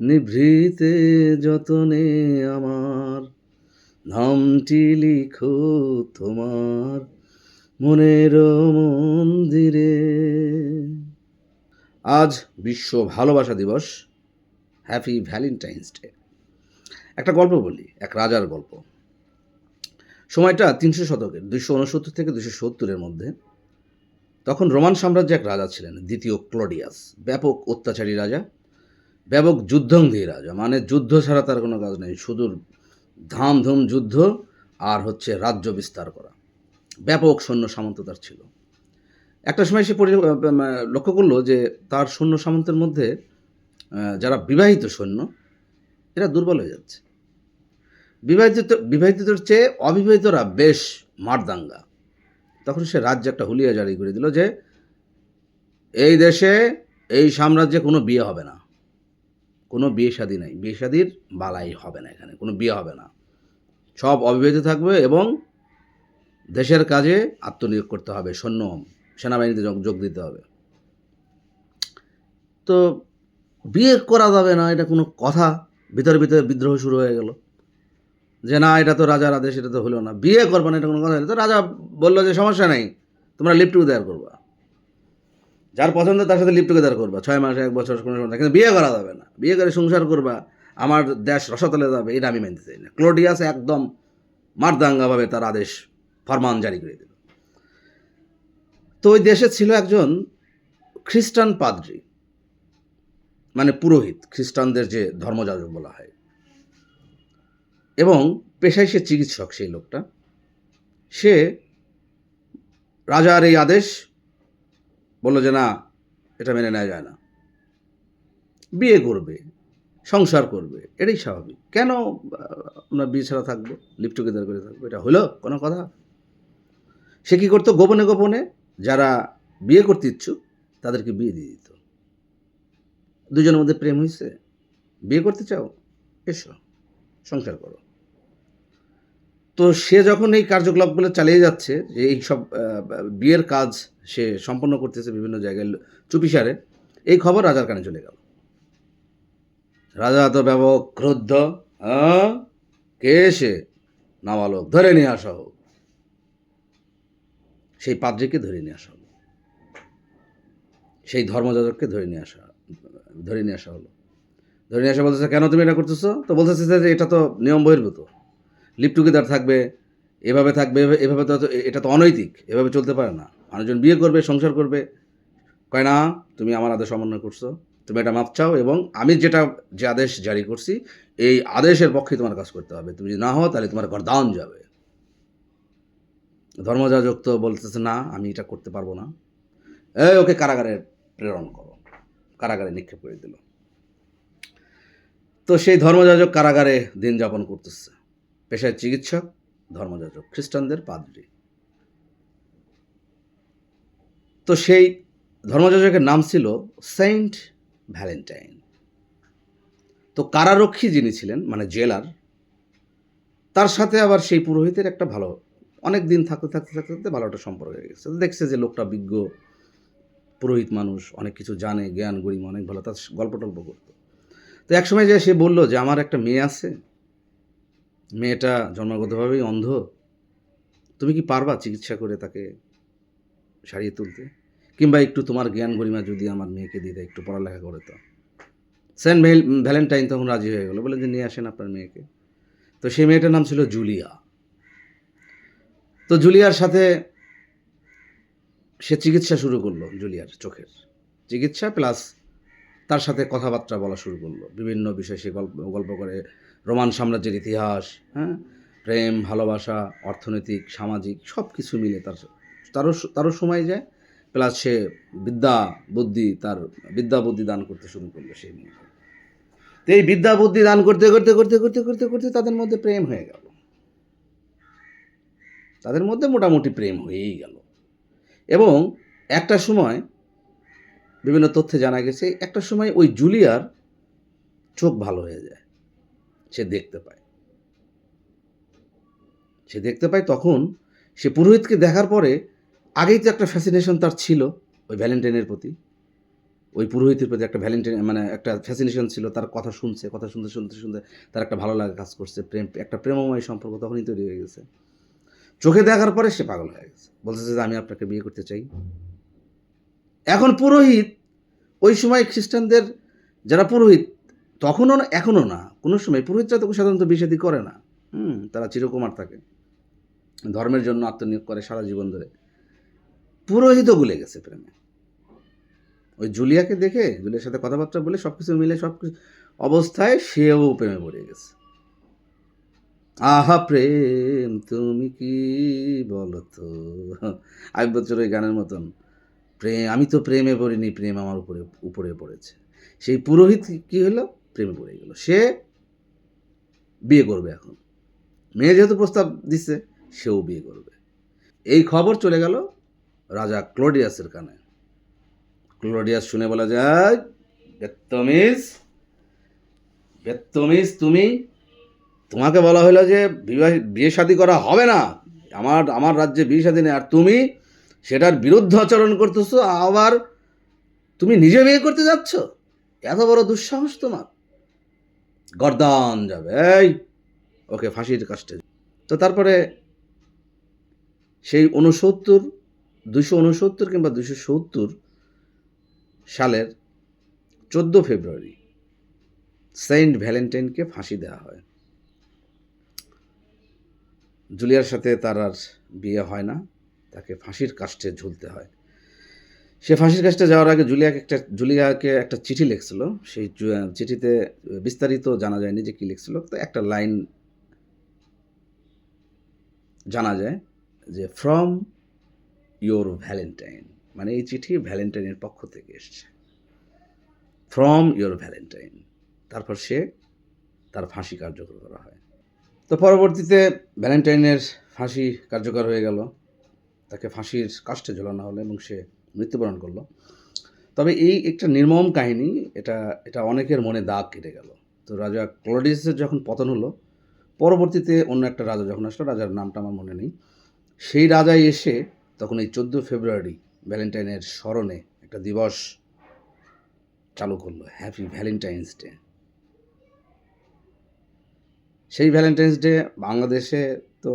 নিভৃতে যতনে আমার নামটি লিখো তোমার মনের মন্দিরে। আজ বিশ্ব ভালোবাসা দিবস। হ্যাপি ভ্যালেন্টাইন্স ডে একটা গল্প বলি, এক রাজার গল্প। সময়টা তিনশো শতকের, দুইশো উনসত্তর থেকে দুশো সত্তরের মধ্যে। তখন রোমান সাম্রাজ্যে এক রাজা ছিলেন, দ্বিতীয় ক্লোডিয়াস, ব্যাপক অত্যাচারী রাজা। ব্যাপক যুদ্ধংধী রাজা মানে যুদ্ধ ছাড়া তার কোনো কাজ নেই। শুধু ধামধুম যুদ্ধ আর হচ্ছে রাজ্য বিস্তার করা। ব্যাপক সৈন্য সামন্ত তার ছিল। একটা সময় সে লক্ষ্য করল যে তার সৈন্য সামন্তের মধ্যে যারা বিবাহিত সৈন্য, এরা দুর্বল হয়ে যাচ্ছে। বিবাহিত বিবাহিতদের চেয়ে অবিবাহিতরা বেশ মারদাঙ্গা। তখন সে রাজ্যে একটা হুলিয়া জারি করে দিল যে, এই দেশে এই সাম্রাজ্যে কোনো বিয়ে হবে না। কোনো বিয়ে শাদী নাই। বিয়ে শাদির বালাই হবে না এখানে, কোনো বিয়ে হবে না। সব অবিবাহিত থাকবে এবং দেশের কাজে আত্মনিয়োগ করতে হবে, সৈন্য, সেনাবাহিনীতে যোগ দিতে হবে। তো বিয়ে করা যাবে না, এটা কোনো কথা। ভিতরে ভিতরে বিদ্রোহ শুরু হয়ে গেল। যে না, এটা তো রাজার আদেশ, এটা তো হলো না। বিয়ে করবে না, এটা কোনো কথা তো রাজা বলল যে, সমস্যা নেই, তোমরা লিপ টুগেদার করবা। যার পছন্দ তার সাথে লিপ টুগেদার করবা। ছয় মাস, এক বছর কোনো সময় কিন্তু বিয়ে করা যাবে না। বিয়ে করে সংসার করবা, আমার দেশ রসাতলে যাবে, এটা আমি মানতে চাই না। ক্লোডিয়াস একদম মারদাঙ্গাভাবে তার আদেশ, ফরমান জারি করে দিল। তো ওই দেশে ছিল একজন খ্রিস্টান পাদ্রী মানে পুরোহিত, খ্রিস্টানদের যে ধর্মযাজক বলা হয়। এবং পেশায় সে চিকিৎসক সেই লোকটা। সে রাজার এই আদেশ বলল যে, না, এটা মেনে নেওয়া যায় না। বিয়ে করবে, সংসার করবে, এটাই স্বাভাবিক। কেন আমরা বিয়ে ছাড়া থাকব লিপ টুগেদার করে থাকব? এটা হলো কোনো কথা? সে কী করতো? গোপনে গোপনে যারা বিয়ে করতে ইচ্ছুক, তাদেরকে বিয়ে দিয়ে দিত। দুজনের মধ্যে প্রেম হয়েছে বিয়ে করতে চাও? এসো, সংসার করো। তো সে যখন এই কার্যকলাপগুলো চালিয়ে যাচ্ছে, যে এই সব বিয়ের কাজ সে সম্পন্ন করতেছে বিভিন্ন জায়গায় চুপিসারে, এই খবর রাজার কানে চলে গেল। রাজা তো ব্যাপক ক্রুদ্ধ হ্যাঁ কে সে? নাবালক, ধরে নিয়ে আসা। হোক সেই পাদ্রীকে ধরে নিয়ে আসা। হলো সেই ধর্মযাজককে ধরে নিয়ে আসা, ধরে নিয়ে আসা হলো। ধরে নিয়ে আসা বলতেছে, কেন তুমি এটা করতেছো? তো বলতেছে যে, এটা তো নিয়ম বহির্ভূত। লিপ টুগেদার থাকবে, এভাবে থাকবে, এভাবে- তো এটা তো অনৈতিক, এভাবে চলতে পারে না। মানুষজন বিয়ে করবে, সংসার করবে। কয় না, তুমি আমার আদেশ অমান্য করছ, তুমি এটা মাপ চাও এবং আমি যেটা, যে আদেশ জারি করছি, এই আদেশের পক্ষে তোমার কাজ করতে হবে। তুমি যদি না হও, তাহলে তোমার গরদান যাবে। ধর্মযাজক তো বলতেছে, না, আমি এটা করতে পারব না। এই, ওকে কারাগারে প্রেরণ করো। কারাগারে নিক্ষেপ করে দিল। তো সেই ধর্মযাজক কারাগারে দিন যাপন করতেছে। পেশায় চিকিৎসক, ধর্মযাজক, খ্রিস্টানদের পাদ্রী। তো সেই ধর্মযাজকের নাম ছিল সেন্ট ভ্যালেন্টাইন। তো কারারক্ষী যিনি ছিলেন মানে জেলার, তার সাথে আবার সেই পুরোহিতের একটা ভালো, অনেক দিন থাকতে থাকতে থাকতে থাকতে ভালো একটা সম্পর্ক হয়ে গেছে। দেখছে যে লোকটা বিজ্ঞ, পুরোহিত মানুষ, অনেক কিছু জানে, জ্ঞান, গরিমা, অনেক ভালো, তার গল্প টল্প করতো। তো একসময় যে সে বলল যে, আমার একটা মেয়ে আছে মেয়েটা জন্মগতভাবেই অন্ধ? তুমি কি পারবা চিকিৎসা করে তাকে সারিয়ে তুলতে? কিংবা একটু তোমার জ্ঞান গরিমা যদি আমার মেয়েকে দিয়ে দেয়, একটু পড়ালেখা করে তো। সেন্ট ভ্যাল- ভ্যালেন্টাইন তখন রাজি হয়ে গেল বলে যে নিয়ে আসেন আপনার মেয়েকে। তো সেই মেয়েটার নাম ছিল জুলিয়া। তো জুলিয়ার সাথে সে চিকিৎসা শুরু করল জুলিয়ার চোখের। চিকিৎসা, প্লাস তার সাথে কথাবার্তা বলা শুরু করল। বিভিন্ন বিষয়ে সে গল্প গল্প করে রোমান সাম্রাজ্যের ইতিহাস হ্যাঁ? প্রেম, ভালোবাসা, অর্থনৈতিক, সামাজিক সব কিছু মিলে তার তারও তারও সময় যায়। প্লাস সে বিদ্যা, বুদ্ধি, তার বিদ্যা, বুদ্ধি দান করতে শুরু করল সেই মেয়েকে। তো এই বিদ্যা, বুদ্ধি দান করতে করতে করতে করতে করতে করতে তাদের মধ্যে প্রেম হয়ে গেল। তাদের মধ্যে মোটামুটি প্রেম হয়েই গেল। এবং একটা সময় বিভিন্ন তথ্যে জানা গেছে, একটা সময় ওই জুলিয়ার চোখ ভালো হয়ে যায়। সে দেখতে পায়। সে দেখতে পায় তখন সে পুরোহিতকে দেখার পরে আগেই তো একটা ফ্যাসিনেশন তার ছিল ওই ভ্যালেন্টাইনের প্রতি। ওই পুরোহিতের প্রতি একটা ভ্যালেন্টাইন মানে একটা ফ্যাসিনেশন ছিল, তার কথা শুনছে, কথা শুনতে শুনতে শুনতে তার একটা ভালো লাগা কাজ করছে, প্রেম, একটা প্রেমময় সম্পর্ক তখনই তৈরি হয়ে গেছে। চোখে দেখার পরে সে পাগল হয়ে গেছে। বলছে যে, আমি আপনাকে বিয়ে করতে চাই। এখন পুরোহিত, ওই সময় খ্রিস্টানদের যারা পুরোহিত, তখনও না, এখনও না কোনো সময় পুরোহিতরা তো সাধারণত বিষাদি করে না। হুম, তারা চিরকুমার থাকে। ধর্মের জন্য আত্মনিয়োগ করে সারা জীবন ধরে। পুরোহিতও ভুলে গেছে প্রেমে। ওই জুলিয়াকে দেখে, জুলিয়ার সাথে কথাবার্তা বলে সব কিছু মিলে সব অবস্থায় সেও প্রেমে পড়ে গেছে। আহা প্রেম, তুমি কি বলো তো বছর ওই গানের মতন প্রেম আমি তো প্রেমে পড়িনি, প্রেম আমার উপরে উপরে পড়েছে। সেই পুরোহিত কি হলো? প্রেমে পড়ে গেল। সে বিয়ে করবে এখন। মেয়ে যেহেতু প্রস্তাব দিচ্ছে সেও বিয়ে করবে। এই খবর চলে গেল রাজা ক্লোডিয়াসের কানে। ক্লোডিয়াস শুনে বলা যায় বেত্তমিস বেত্তমিস তুমি, তোমাকে বলা হলো যে বিবাহ, বিয়ে শাদী করা হবে না। আমার আমার রাজ্যে বিয়ে শাদী নেই। আর তুমি সেটার বিরুদ্ধে আচরণ করতেছো, আবার তুমি নিজে বিয়ে করতে যাচ্ছ? এত বড় দুঃসাহস তোমার। গর্দান যাবে। এই, ওকে ফাঁসির কাস্টে তো তারপরে সেই উনসত্তর দুশো উনসত্তর কিংবা দুশো সত্তর সালের চোদ্দ ফেব্রুয়ারি, সেন্ট ভ্যালেন্টাইনকে ফাঁসি দেওয়া হয়। জুলিয়ার সাথে তার আর বিয়ে হয় না, তাকে ফাঁসির কাস্টে ঝুলতে হয়। সে ফাঁসির কাস্টে যাওয়ার আগে জুলিয়াকে একটা জুলিয়াকে একটা চিঠি লিখছিল। সেই চিঠিতে বিস্তারিত জানা যায়নি যে কী লিখছিল। তো একটা লাইন জানা যায় যে ফ্রম ইয়োর ভ্যালেন্টাইন মানে এই চিঠি ভ্যালেন্টাইনের পক্ষ থেকে এসছে। ফ্রম ইয়োর ভ্যালেন্টাইন তারপর সে তার ফাঁসি কার্যকর করা হয়। তো পরবর্তীতে ভ্যালেন্টাইনের ফাঁসি কার্যকর হয়ে গেল। তাকে ফাঁসির কাষ্টে ঝোলানো হলো এবং সে মৃত্যুবরণ করল। তবে এই একটা নির্মম কাহিনী, এটা এটা অনেকের মনে দাগ কেটে গেল। তো রাজা ক্লোডিসের যখন পতন হলো, পরবর্তীতে অন্য একটা রাজা যখন আসলো, রাজার নামটা আমার মনে নেই, সেই রাজাই এসে তখন এই চোদ্দ ফেব্রুয়ারি ভ্যালেন্টাইনের স্মরণে একটা দিবস চালু করল হ্যাপি ভ্যালেন্টাইন্স ডে সেই ভ্যালেন্টাইন্স ডে বাংলাদেশে তো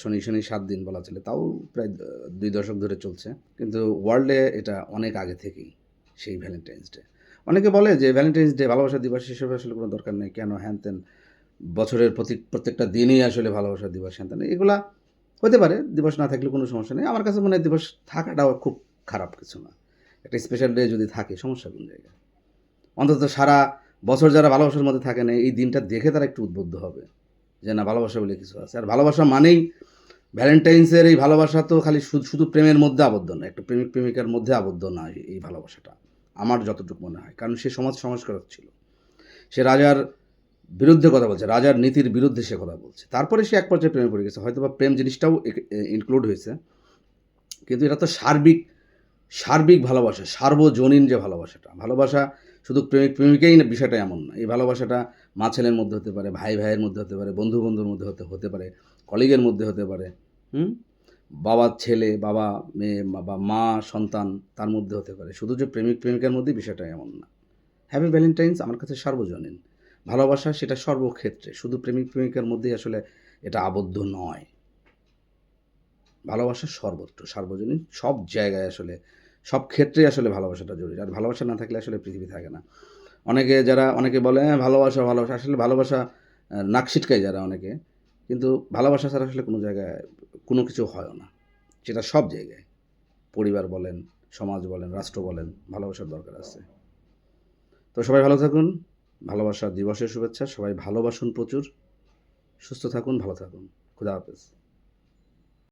শনি শনি সাত দিন বলা চলে, তাও প্রায় দুই দশক ধরে চলছে। কিন্তু ওয়ার্ল্ডে এটা অনেক আগে থেকেই সেই ভ্যালেন্টাইন্স ডে অনেকে বলে যে ভ্যালেন্টাইন্স ডে ভালোবাসা দিবস হিসেবে আসলে কোনো দরকার নেই, কেন হ্যান ত্যান বছরের প্রতি, প্রত্যেকটা দিনই আসলে ভালোবাসা দিবস, হ্যান ত্যান এগুলা হতে পারে, দিবস না থাকলে কোনো সমস্যা নেই। আমার কাছে মনে হয় দিবস থাকাটাও খুব খারাপ কিছু না। একটা স্পেশাল ডে যদি থাকে, সমস্যা কোন জায়গায়? অন্তত সারা বছর যারা ভালোবাসার মধ্যে থাকে না, এই দিনটা দেখে তারা একটু উদ্বুদ্ধ হবে যে না, ভালোবাসা বলে কিছু আছে। আর ভালোবাসা মানেই ভ্যালেন্টাইন্সের এই ভালোবাসা তো খালি শুধু শুধু প্রেমের মধ্যে আবদ্ধ না একটা প্রেমিক, প্রেমিকার মধ্যে আবদ্ধ না এই- এই ভালোবাসাটা। আমার যতটুকু মনে হয়, কারণ সে সমাজ সংস্কারক ছিল। সে রাজার বিরুদ্ধে কথা বলছে, রাজার নীতির বিরুদ্ধে সে কথা বলছে। তারপরে সে এক পর্যায়ে প্রেমে পড়ে গেছে। হয়তো বা প্রেম জিনিসটাও ইনক্লুড হয়েছে। কিন্তু এটা তো সার্বিক সার্বিক ভালোবাসা, সার্বজনীন যে ভালোবাসাটা, ভালোবাসা শুধু প্রেমিক, প্রেমিকেই না, বিষয়টা এমন না। এই ভালোবাসাটা মা ছেলের মধ্যে হতে পারে ভাই ভাইয়ের মধ্যে হতে পারে বন্ধু বন্ধুর মধ্যে হতে হতে পারে। কলিগের মধ্যে হতে পারে হুম? বাবা ছেলে বাবা মেয়ে বা মা সন্তান তার মধ্যে হতে পারে। শুধু যে প্রেমিক প্রেমিকার মধ্যে বিষয়টা এমন না। হ্যাপি ভ্যালেন্টাইন্স আমার কাছে সার্বজনীন। ভালোবাসা সেটা সর্বক্ষেত্রে শুধু প্রেমিক প্রেমিকার মধ্যেই আসলে এটা আবদ্ধ নয়। ভালোবাসা সর্বত্র সার্বজনীন সব জায়গায় আসলে সব ক্ষেত্রেই আসলে ভালোবাসাটা জরুরি। আর ভালোবাসা না থাকলে আসলে পৃথিবী থাকে না। অনেকে যারা অনেকে বলে হ্যাঁ ভালোবাসা ভালোবাসা। আসলে ভালোবাসা আহ, নাক ছিটকায় যারা অনেকে। কিন্তু ভালোবাসা ছাড়া আসলে কোনো জায়গায় কোনো কিছু হয় না। সেটা সব জায়গায়। পরিবার বলেন, সমাজ বলেন, রাষ্ট্র বলেন, ভালোবাসার দরকার আছে। তো সবাই ভালো থাকুন। ভালোবাসা দিবসের শুভেচ্ছা। সবাই ভালোবাসুন প্রচুর। সুস্থ থাকুন, ভালো থাকুন। খুদা হাফেজ।